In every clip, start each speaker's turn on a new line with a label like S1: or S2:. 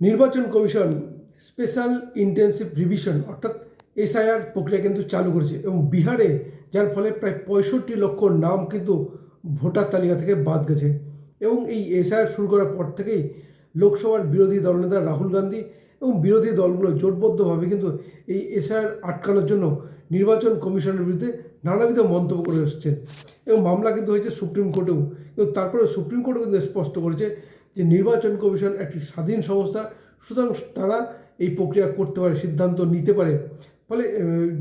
S1: নির্বাচন commission special intensive revision, অর্থাৎ SIR প্রক্রিয়া কিন্তু চালু করেছে এবং বিহারে, যার ফলে প্রায় পঁয়ষট্টি লক্ষ নাম কিন্তু ভোটার তালিকা থেকে বাদ গেছে। এবং এই এসআইআর শুরু করার পর থেকেই লোকসভার বিরোধী দলনেতা রাহুল গান্ধী এবং বিরোধী দলগুলো জোটবদ্ধভাবে কিন্তু এই এসআইআর আটকানোর জন্য নির্বাচন কমিশনের বিরুদ্ধে নানাবিধ মন্তব্য করে এসছে। এবং মামলা কিন্তু হয়েছে সুপ্রিম কোর্টেও। এবং তারপরে সুপ্রিম কোর্টও কিন্তু স্পষ্ট করেছে যে নির্বাচন কমিশন একটি স্বাধীন সংস্থা, সুতরাং তারা এই প্রক্রিয়া করতে পারে, সিদ্ধান্ত নিতে পারে। ফলে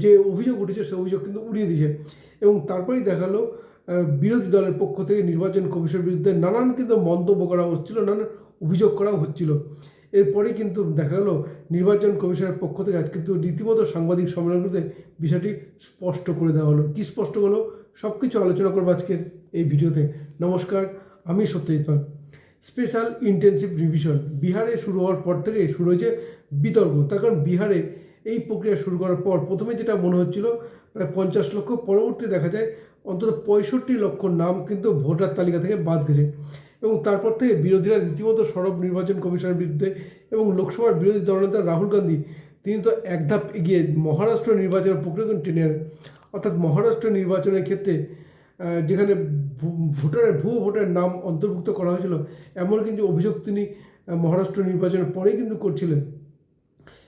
S1: যে অভিযোগ উঠেছে, সে অভিযোগ কিন্তু উড়িয়ে দিয়েছে। এবং তারপরেই দেখাল বিরোধী দলের পক্ষ থেকে নির্বাচন কমিশনের বিরুদ্ধে নানান কিন্তু মন্তব্য করা হচ্ছিল, নানান অভিযোগ করাও হচ্ছিল। এরপরে কিন্তু দেখা গেল, নির্বাচন কমিশনের পক্ষ থেকে আজ কিন্তু রীতিমতো সাংবাদিক সম্মেলনগুলোতে বিষয়টি স্পষ্ট করে দেওয়া হলো। কী স্পষ্ট হলো? সব কিছু আলোচনা করব আজকের এই ভিডিওতে। নমস্কার, আমি Satyajit Pal. Special intensive revision. বিহারে শুরু হওয়ার পর থেকে শুরু হয়েছে বিতর্ক। তার কারণ বিহারে এই প্রক্রিয়া শুরু করার পর প্রথমে যেটা মনে হচ্ছিল, প্রায় পঞ্চাশ লক্ষ, পরবর্তী দেখা যায় অন্তত পঁয়ষট্টি লক্ষ নাম কিন্তু ভোটার তালিকা থেকে বাদ গেছে। এবং তারপর থেকে বিরোধীরা রীতিমতো সরব নির্বাচন কমিশনের বিরুদ্ধে এবং লোকসভার বিরোধী দলনেতা রাহুল গান্ধী, তিনি তো এক ধাপ এগিয়ে মহারাষ্ট্র নির্বাচনের প্রক্রিয়া টেনে অর্থাৎ মহারাষ্ট্র নির্বাচনের ক্ষেত্রে যেখানে ভো- ভোটারের ভুয়ো ভোটারের নাম অন্তর্ভুক্ত করা হয়েছিল, এমন কিন্তু অভিযোগ তিনি মহারাষ্ট্র নির্বাচনের পরেই কিন্তু করছিলেন।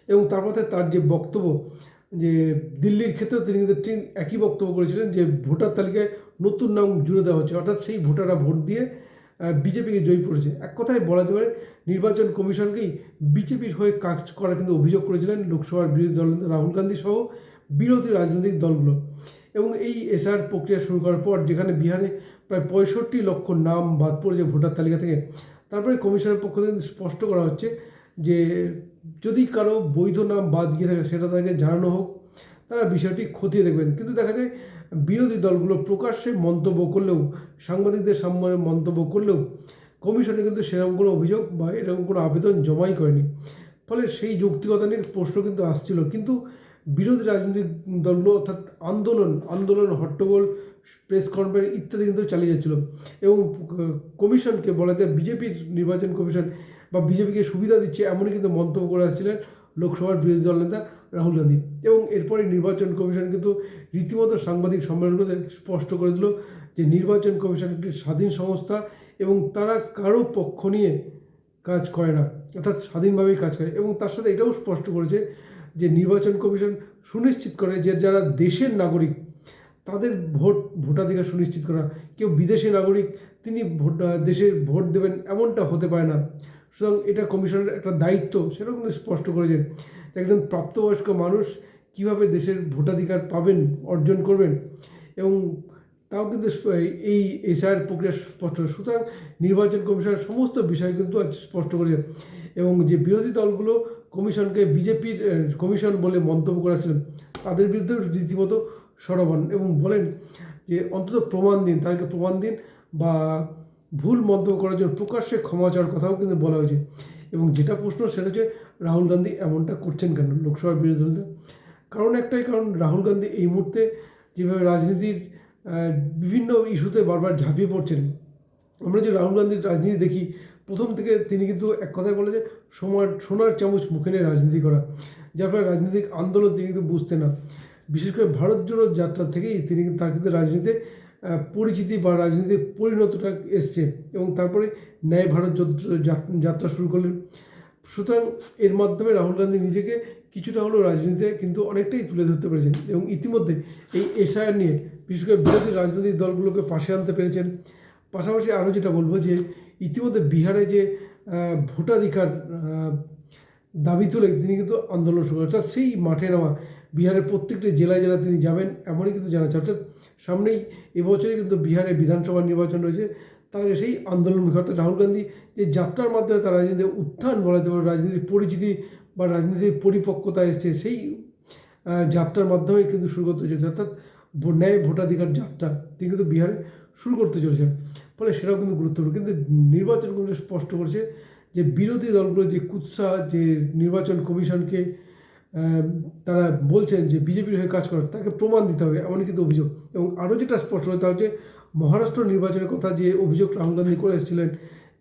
S1: এবং তার মধ্যে তার যে বক্তব্য, যে দিল্লির ক্ষেত্রেও তিনি কিন্তু ঠিক একই বক্তব্য করেছিলেন যে ভোটার তালিকায় নতুন নাম জুড়ে দেওয়া হচ্ছে। অর্থাৎ সেই ভোটাররা ভোট দিয়ে বিজেপিকে জয়ী করেছে। এক কথায় বলা যেতে পারে, নির্বাচন কমিশনকেই বিজেপির হয়ে কাজ করার কিন্তু অভিযোগ করেছিলেন লোকসভার বিরোধী দল রাহুল গান্ধী সহ বিরোধী রাজনৈতিক দলগুলো। এবং এই এসআর প্রক্রিয়া শুরু করার পর যেখানে বিহারে প্রায় পঁয়ষট্টি লক্ষ নাম বাদ পড়েছে ভোটার তালিকা থেকে, তারপরে কমিশনের পক্ষ থেকে স্পষ্ট করা হচ্ছে যে যদি কারও বৈধ নাম বাদ গিয়ে থাকে সেটা তাকে জানানো হোক, তারা বিষয়টি খতিয়ে দেখবেন। কিন্তু দেখা যায় বিরোধী দলগুলো প্রকাশ্যে মন্তব্য করলেও, সাংবাদিকদের সামনে মন্তব্য করলেও কমিশনে কিন্তু সেরকম কোনো অভিযোগ বা এরকম কোনো আবেদন জমাই করেনি। ফলে সেই যৌক্তিকতা নিয়ে প্রশ্ন কিন্তু আসছিল। কিন্তু বিরোধী রাজনৈতিক দলগুলো অর্থাৎ আন্দোলন আন্দোলন, হট্টগোল প্রেস কনফারেন্স ইত্যাদি কিন্তু চালিয়ে যাচ্ছিল। এবং কমিশনকে বলা যায় বিজেপির নির্বাচন কমিশন বা বিজেপিকে সুবিধা দিচ্ছে এমনই কিন্তু মন্তব্য করে আসছিলেন লোকসভার বিরোধী দল নেতা রাহুল গান্ধী। এবং এরপরে নির্বাচন কমিশন কিন্তু রীতিমতো সাংবাদিক সম্মেলনগুলোতে স্পষ্ট করে দিল যে নির্বাচন কমিশন একটি স্বাধীন সংস্থা এবং তারা কারও পক্ষ নিয়ে কাজ করে না, অর্থাৎ স্বাধীনভাবেই কাজ করে। এবং তার সাথে এটাও স্পষ্ট করেছে যে নির্বাচন কমিশন সুনিশ্চিত করে যে যারা দেশের নাগরিক, তাদের ভোট, ভোটাধিকার সুনিশ্চিত করা। কেউ বিদেশি নাগরিক, তিনি ভোট দেশে ভোট দেবেন এমনটা হতে পারে না। সুতরাং এটা কমিশনের একটা দায়িত্ব, সেটাও কিন্তু স্পষ্ট করেছেন একজন প্রাপ্তবয়স্ক মানুষ কীভাবে দেশের ভোটাধিকার পাবেন, অর্জন করবেন, এবং তাও কিন্তু এই এসআইয়ের প্রক্রিয়া স্পষ্ট। সুতরাং নির্বাচন কমিশনের সমস্ত বিষয় কিন্তু আজ স্পষ্ট করেছে। এবং যে বিরোধী দলগুলো কমিশনকে বিজেপির কমিশন বলে মন্তব্য করেছিলেন, তাদের বিরুদ্ধে রীতিমতো সরব হন এবং বলেন যে অন্তত প্রমাণ দিন, তাদেরকে প্রমাণ দিন বা ভুল মন্তব্য করার জন্য প্রকাশ্যে ক্ষমা চাওয়ার কথাও কিন্তু বলা হয়েছে। এবং যেটা প্রশ্ন সেটা হচ্ছে, রাহুল গান্ধী এমনটা করছেন কেন লোকসভার বিরোধী কারণ একটাই, কারণ রাহুল গান্ধী এই মুহূর্তে যেভাবে রাজনীতির বিভিন্ন ইস্যুতে বারবার ঝাঁপিয়ে পড়ছেন, আমরা যে রাহুল গান্ধীর রাজনীতি দেখি প্রথম থেকে তিনি কিন্তু এক কথায় বলে যে সোনার সোনার চামচ মুখে নিয়ে রাজনীতি করা, যার ফলে রাজনৈতিক আন্দোলন তিনি কিন্তু বুঝতেন না। বিশেষ করে ভারত জোড়ো যাত্রা থেকেই তিনি তার কিন্তু রাজনীতিতে পরিচিতি বা রাজনীতির পরিণতটা এসছে এবং তারপরে ন্যায় ভারত যত- যাত্রা শুরু করলেন। সুতরাং এর মাধ্যমে রাহুল গান্ধী নিজেকে কিছুটা হলেও রাজনীতিতে কিন্তু অনেকটাই তুলে ধরতে পেরেছেন এবং ইতিমধ্যে এই এসআইআর নিয়ে বিশেষ করে বিরোধী রাজনৈতিক দলগুলোকে পাশে আনতে পেরেছেন। পাশাপাশি আরও যেটা বলব যে ইতিমধ্যে বিহারে যে ভোটাধিকার দাবি তুলে তিনি কিন্তু আন্দোলন শুরু অর্থাৎ সেই মাঠে নামা বিহারের প্রত্যেকটি জেলায় জেলায় তিনি যাবেন এমনই কিন্তু জানাচ্ছে অর্থাৎ সামনেই এবছরই কিন্তু বিহারে বিধানসভা নির্বাচন রয়েছে। তার সেই আন্দোলন অর্থাৎ রাহুল গান্ধী যে যাত্রার মাধ্যমে তার রাজনীতির উত্থান বলা যেতে পারে, রাজনীতির পরিচিতি বা রাজনীতির পরিপক্কতা এসছে, সেই যাত্রার মাধ্যমে কিন্তু শুরু করতে চলেছে। অর্থাৎ ন্যায় ভোটাধিকার যাত্রা তিনি কিন্তু বিহারে শুরু করতে চলেছেন। ফলে সেটাও কিন্তু গুরুত্বপূর্ণ। কিন্তু নির্বাচন কমিশন স্পষ্ট করছে যে বিরোধী দলগুলো যে কুৎসা, যে নির্বাচন কমিশনকে তারা বলছেন যে বিজেপির হয়ে কাজ করে, তাকে প্রমাণ দিতে হবে, এমনই কিন্তু অভিযোগ। এবং আরও যেটা স্পষ্ট হতে হচ্ছে মহারাষ্ট্র নির্বাচনের কথা যে অভিযোগ রাহুল গান্ধী করে এসেছিলেন,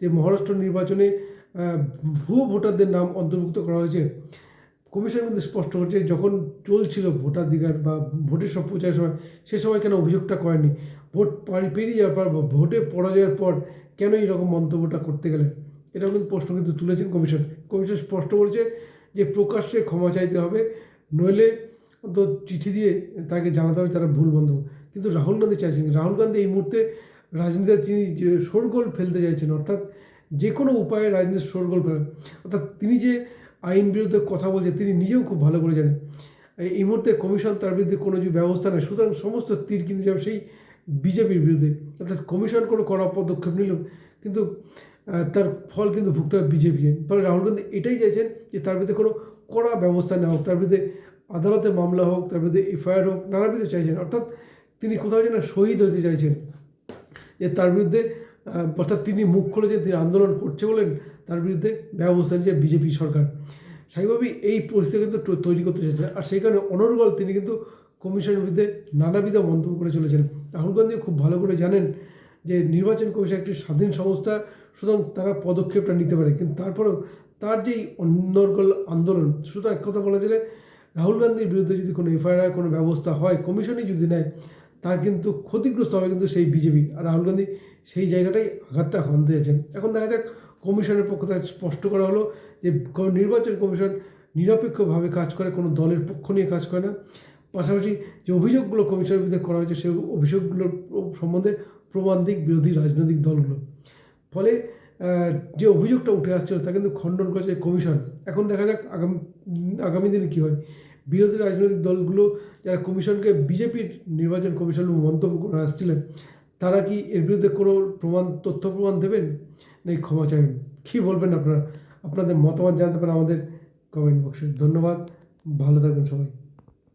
S1: যে মহারাষ্ট্র নির্বাচনে ভুয়ো ভোটারদের নাম অন্তর্ভুক্ত করা হয়েছে। কমিশন কিন্তু স্পষ্ট করছে যখন চলছিল ভোটাধিকার বা ভোটের সব প্রচারের সময়, সে সময় কেন অভিযোগটা করেনি ভোট পারি- পেরিয়ে যাওয়ার পর, ভোটে পরাজয়ের পর কেন এইরকম মন্তব্যটা করতে গেলেন? এটাও কিন্তু প্রশ্ন কিন্তু তুলেছেন কমিশন। কমিশন স্পষ্ট করেছে যে প্রকাশ্যে ক্ষমা চাইতে হবে, নইলে তো চিঠি দিয়ে তাকে জানাতে হবে তারা ভুল বন্ধ। কিন্তু রাহুল গান্ধী চাইছেন, রাহুল গান্ধী এই মুহূর্তে রাজনীতিতে তিনি যে শোরগোল ফেলতে চাইছেন, অর্থাৎ যে কোনো উপায়ে রাজনীতির শোরগোল ফেলেন, অর্থাৎ তিনি যে আইন বিরুদ্ধে কথা বলছে, তিনি নিজেও খুব ভালো করে জানেন। এই- মুহূর্তে কমিশন তার বিরুদ্ধে কোনো যে ব্যবস্থা নেয় সুতরাং সমস্ত তীর কিন্তু যাবে সেই বিজেপির বিরুদ্ধে। অর্থাৎ কমিশন কোনো কড়া পদক্ষেপ নিল, কিন্তু তার ফল কিন্তু ভুগতে হবে বিজেপিকে ফলে রাহুল গান্ধী এটাই চাইছেন যে তার বিরুদ্ধে কোনো কড়া ব্যবস্থা নেওয়া হোক, তার বিরুদ্ধে আদালতে মামলা হোক, তার বিরুদ্ধে এফআইআর হোক নানা বিরুদ্ধে চাইছেন। অর্থাৎ তিনি কোথাও যেন শহীদ হতে চাইছেন, যে তার বিরুদ্ধে অর্থাৎ তিনি মুখ খুলেছেন, তিনি আন্দোলন করছে বলেন তার বিরুদ্ধে ব্যবস্থা নিয়েছে বিজেপি সরকার। স্বাভাবিকভাবেই এই পরিস্থিতি কিন্তু তৈরি করতে চাইছেন আর সেই কারণে অনর্গল তিনি কিন্তু কমিশনের বিরুদ্ধে নানাবিধ মন্তব্য করে চলেছেন। রাহুল গান্ধী খুব ভালো করে জানেন যে নির্বাচন কমিশন একটি স্বাধীন সংস্থা, সুতরাং তারা পদক্ষেপটা নিতে পারে। কিন্তু তারপরেও তার যেই অনর্গল আন্দোলন শুধু এক কথা বলা গেলে রাহুল গান্ধীর বিরুদ্ধে যদি কোনো এফআইআর, কোনো ব্যবস্থা হয়, কমিশনই যদি নেয়, তার কিন্তু ক্ষতিগ্রস্ত হবে কিন্তু সেই বিজেপি। আর রাহুল গান্ধী সেই জায়গাটাই আঘাতটা হানতে যাচ্ছেন এখন দেখা যাক কমিশনের পক্ষ থেকে স্পষ্ট করা হলো যে নির্বাচন কমিশন নিরপেক্ষভাবে কাজ করে, কোনো দলের পক্ষ নিয়ে কাজ করে না। পাশাপাশি যে অভিযোগগুলো কমিশনের বিরুদ্ধে করা হয়েছে, সেই অভিযোগগুলোর সম্বন্ধে প্রমাণ দিক বিরোধী রাজনৈতিক দলগুলো। ফলে যে অভিযোগটা উঠে আসছিল, তা কিন্তু খণ্ডন করেছে কমিশন। এখন দেখা যাক আগামী আগামী দিনে কী হয়। বিরোধী রাজনৈতিক দলগুলো যারা কমিশনকে বিজেপির নির্বাচন কমিশন মন্তব্য করে আসছিলেন, তারা কি এর বিরুদ্ধে কোনো প্রমাণ, তথ্য প্রমাণ দেবেন? নাকি ক্ষমা চাইবেন। কী বলবেন আপনারা? আপনাদের মতামত জানতে পারেন আমাদের কমেন্ট বক্সে ধন্যবাদ, ভালো থাকবেন সবাই।